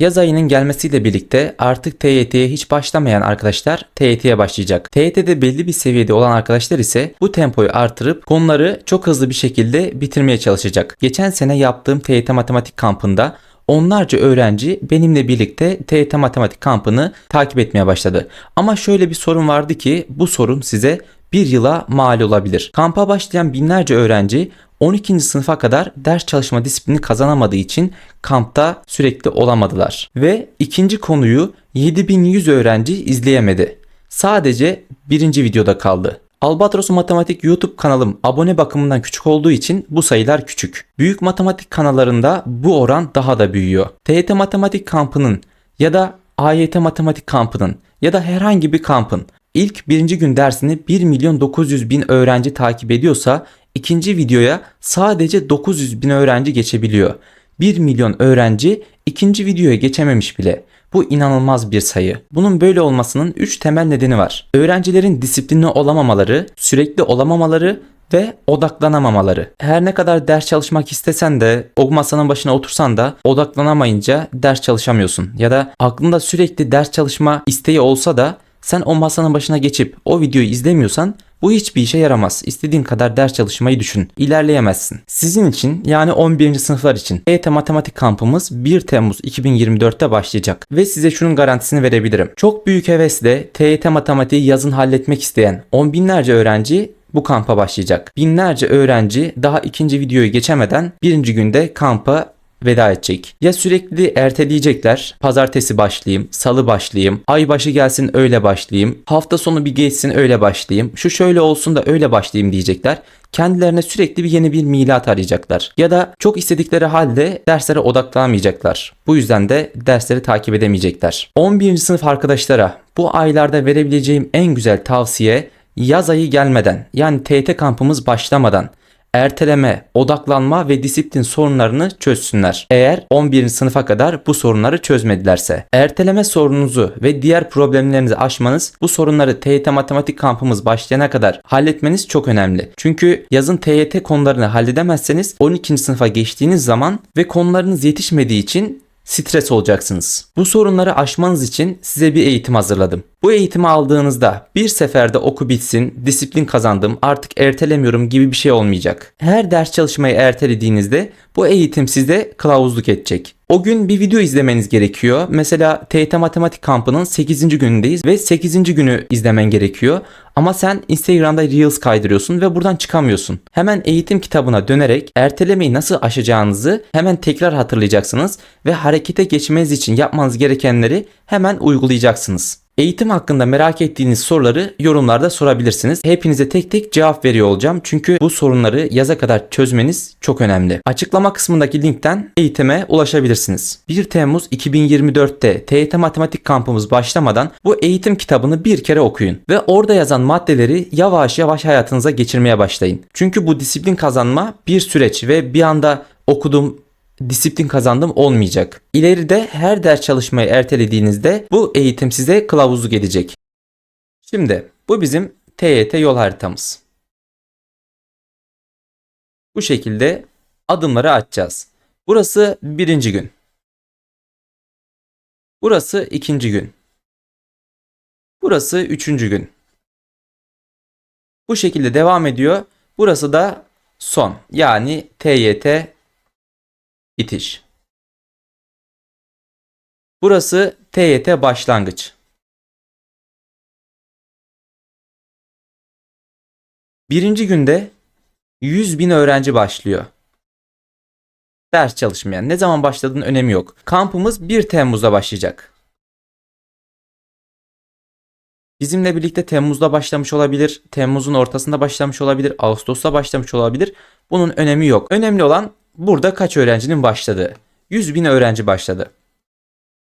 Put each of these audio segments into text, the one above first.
Yaz ayının gelmesiyle birlikte artık TYT'ye hiç başlamayan arkadaşlar TYT'ye başlayacak. TYT'de belli bir seviyede olan arkadaşlar ise bu tempoyu artırıp konuları çok hızlı bir şekilde bitirmeye çalışacak. Geçen sene yaptığım TYT matematik kampında onlarca öğrenci benimle birlikte TYT matematik kampını takip etmeye başladı. Ama şöyle bir sorun vardı ki bu sorun size bir yıla mal olabilir. Kampa başlayan binlerce öğrenci 12. sınıfa kadar ders çalışma disiplini kazanamadığı için kampta sürekli olamadılar. Ve ikinci konuyu 7100 öğrenci izleyemedi. Sadece birinci videoda kaldı. Albatros Matematik YouTube kanalım abone bakımından küçük olduğu için bu sayılar küçük. Büyük matematik kanallarında bu oran daha da büyüyor. TYT Matematik kampının ya da AYT Matematik kampının ya da herhangi bir kampın ilk birinci gün dersini 1 milyon 900 bin öğrenci takip ediyorsa ikinci videoya sadece 900 bin öğrenci geçebiliyor. 1 milyon öğrenci ikinci videoya geçememiş bile. Bu inanılmaz bir sayı. Bunun böyle olmasının 3 temel nedeni var. Öğrencilerin disiplinli olamamaları, sürekli olamamaları ve odaklanamamaları. Her ne kadar ders çalışmak istesen de o masanın başına otursan da odaklanamayınca ders çalışamıyorsun. Ya da aklında sürekli ders çalışma isteği olsa da sen o masanın başına geçip o videoyu izlemiyorsan bu hiçbir işe yaramaz. İstediğin kadar ders çalışmayı düşün. İlerleyemezsin. Sizin için yani 11. sınıflar için EYT matematik kampımız 1 Temmuz 2024'te başlayacak. Ve size şunun garantisini verebilirim. Çok büyük hevesle TYT matematiği yazın halletmek isteyen on binlerce öğrenci bu kampa başlayacak. Binlerce öğrenci daha ikinci videoyu geçemeden birinci günde kampa veda edecek. Ya sürekli erteleyecekler. Pazartesi başlayayım, salı başlayayım, ay başı gelsin öyle başlayayım, hafta sonu bir geçsin öyle başlayayım, şu şöyle olsun da öyle başlayayım diyecekler. Kendilerine sürekli bir yeni bir milat arayacaklar. Ya da çok istedikleri halde derslere odaklanamayacaklar. Bu yüzden de dersleri takip edemeyecekler. 11. sınıf arkadaşlara bu aylarda verebileceğim en güzel tavsiye yaz ayı gelmeden yani TYT kampımız başlamadan erteleme, odaklanma ve disiplin sorunlarını çözsünler. Eğer 11. sınıfa kadar bu sorunları çözmedilerse. Erteleme sorununuzu ve diğer problemlerinizi aşmanız bu sorunları TYT matematik kampımız başlayana kadar halletmeniz çok önemli. Çünkü yazın TYT konularını halledemezseniz 12. sınıfa geçtiğiniz zaman ve konularınız yetişmediği için stres olacaksınız. Bu sorunları aşmanız için size bir eğitim hazırladım. Bu eğitimi aldığınızda bir seferde oku bitsin, disiplin kazandım, artık ertelemiyorum gibi bir şey olmayacak. Her ders çalışmayı ertelediğinizde bu eğitim size kılavuzluk edecek. O gün bir video izlemeniz gerekiyor. Mesela TYT Matematik Kampı'nın 8. günündeyiz ve 8. günü izlemen gerekiyor. Ama sen Instagram'da Reels kaydırıyorsun ve buradan çıkamıyorsun. Hemen eğitim kitabına dönerek ertelemeyi nasıl aşacağınızı hemen tekrar hatırlayacaksınız ve harekete geçmeniz için yapmanız gerekenleri hemen uygulayacaksınız. Eğitim hakkında merak ettiğiniz soruları yorumlarda sorabilirsiniz. Hepinize tek tek cevap veriyor olacağım. Çünkü bu sorunları yaza kadar çözmeniz çok önemli. Açıklama kısmındaki linkten eğitime ulaşabilirsiniz. 1 Temmuz 2024'te TYT Matematik kampımız başlamadan bu eğitim kitabını bir kere okuyun. Ve orada yazan maddeleri yavaş yavaş hayatınıza geçirmeye başlayın. Çünkü bu disiplin kazanma bir süreç ve bir anda okudum disiplin kazandım olmayacak. İleride her ders çalışmayı ertelediğinizde bu eğitim size kılavuzluk edecek. Şimdi bu bizim TYT yol haritamız. Bu şekilde adımları açacağız. Burası birinci gün. Burası ikinci gün. Burası üçüncü gün. Bu şekilde devam ediyor. Burası da son. Yani TYT bitiş. Burası TYT başlangıç. Birinci günde 100 bin öğrenci başlıyor. Ders çalışmayan. Ne zaman başladığının önemi yok. Kampımız 1 Temmuz'da başlayacak. Bizimle birlikte Temmuz'da başlamış olabilir, Temmuz'un ortasında başlamış olabilir, Ağustos'ta başlamış olabilir. Bunun önemi yok. Önemli olan burada kaç öğrencinin başladığı. 100 bin öğrenci başladı.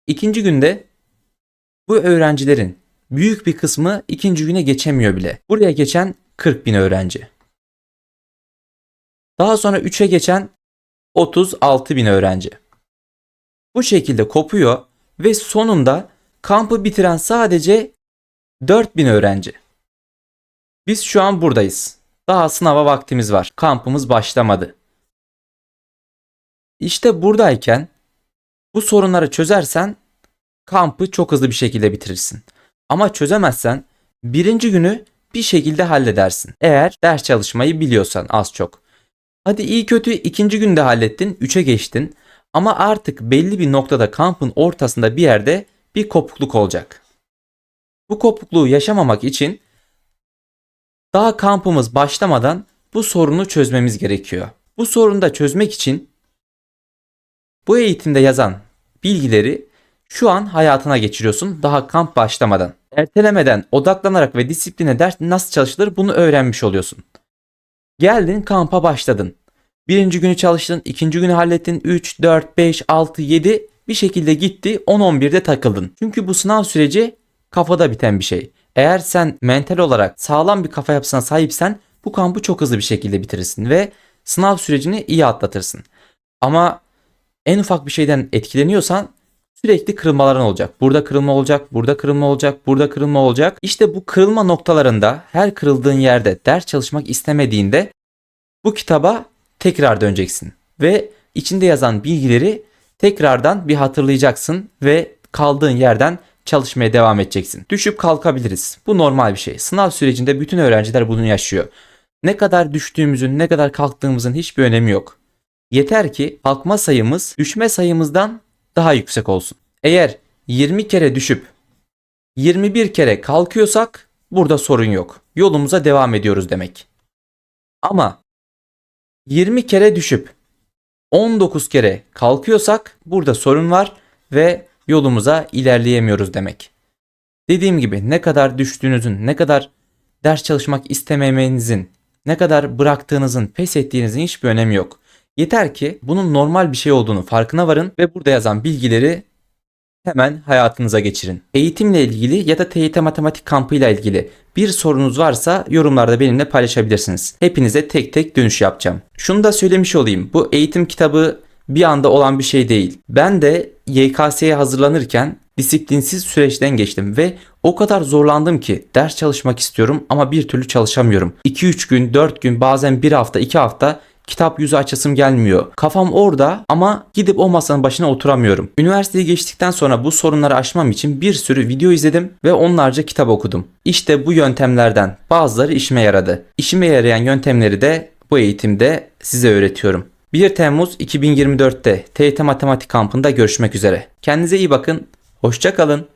İkinci günde bu öğrencilerin büyük bir kısmı ikinci güne geçemiyor bile. Buraya geçen 40 bin öğrenci. Daha sonra 3'e geçen 36 bin öğrenci. Bu şekilde kopuyor ve sonunda kampı bitiren sadece 4 bin öğrenci. Biz şu an buradayız. Daha sınava vaktimiz var. Kampımız başlamadı. İşte buradayken Bu sorunları çözersen kampı çok hızlı bir şekilde bitirirsin. Ama çözemezsen birinci günü bir şekilde halledersin. Eğer ders çalışmayı biliyorsan az çok. Hadi iyi kötü ikinci günde hallettin, üçe geçtin. Ama artık belli bir noktada kampın ortasında bir yerde bir kopukluk olacak. Bu kopukluğu yaşamamak için daha kampımız başlamadan bu sorunu çözmemiz gerekiyor. Bu sorunu da çözmek için bu eğitimde yazan bilgileri şu an hayatına geçiriyorsun daha kamp başlamadan. Ertelemeden, odaklanarak ve disipline ders nasıl çalışılır bunu öğrenmiş oluyorsun. Geldin kampa başladın. Birinci günü çalıştın, ikinci günü hallettin, 3, 4, 5, 6, 7 bir şekilde gitti 10-11'de takıldın. Çünkü bu sınav süreci kafada biten bir şey. Eğer sen mental olarak sağlam bir kafa yapısına sahipsen bu kampı çok hızlı bir şekilde bitirirsin ve sınav sürecini iyi atlatırsın. Ama en ufak bir şeyden etkileniyorsan sürekli kırılmaların olacak. Burada kırılma olacak, burada kırılma olacak, burada kırılma olacak. İşte bu kırılma noktalarında her kırıldığın yerde ders çalışmak istemediğinde bu kitaba tekrar döneceksin ve içinde yazan bilgileri tekrardan bir hatırlayacaksın ve kaldığın yerden çalışmaya devam edeceksin. Düşüp kalkabiliriz. Bu normal bir şey. Sınav sürecinde bütün öğrenciler bunu yaşıyor. Ne kadar düştüğümüzün, ne kadar kalktığımızın hiçbir önemi yok. Yeter ki kalkma sayımız düşme sayımızdan daha yüksek olsun. Eğer 20 kere düşüp 21 kere kalkıyorsak burada sorun yok. Yolumuza devam ediyoruz demek. Ama 20 kere düşüp 19 kere kalkıyorsak burada sorun var ve yolumuza ilerleyemiyoruz demek. Dediğim gibi ne kadar düştüğünüzün, ne kadar ders çalışmak istememenizin, ne kadar bıraktığınızın, pes ettiğinizin hiçbir önemi yok. Yeter ki bunun normal bir şey olduğunu farkına varın ve burada yazan bilgileri hemen hayatınıza geçirin. Eğitimle ilgili ya da TYT matematik kampıyla ilgili bir sorunuz varsa yorumlarda benimle paylaşabilirsiniz. Hepinize tek tek dönüş yapacağım. Şunu da söylemiş olayım. Bu eğitim kitabı bir anda olan bir şey değil. Ben de YKS'ye hazırlanırken disiplinsiz süreçten geçtim ve o kadar zorlandım ki ders çalışmak istiyorum ama bir türlü çalışamıyorum. 2-3 gün, 4 gün, bazen 1 hafta, 2 hafta kitap yüzü açasım gelmiyor. Kafam orada ama gidip o masanın başına oturamıyorum. Üniversiteyi geçtikten sonra bu sorunları aşmam için bir sürü video izledim ve onlarca kitap okudum. İşte bu yöntemlerden bazıları işime yaradı. İşime yarayan yöntemleri de bu eğitimde size öğretiyorum. 1 Temmuz 2024'te TYT Matematik Kampı'nda görüşmek üzere. Kendinize iyi bakın. Hoşçakalın.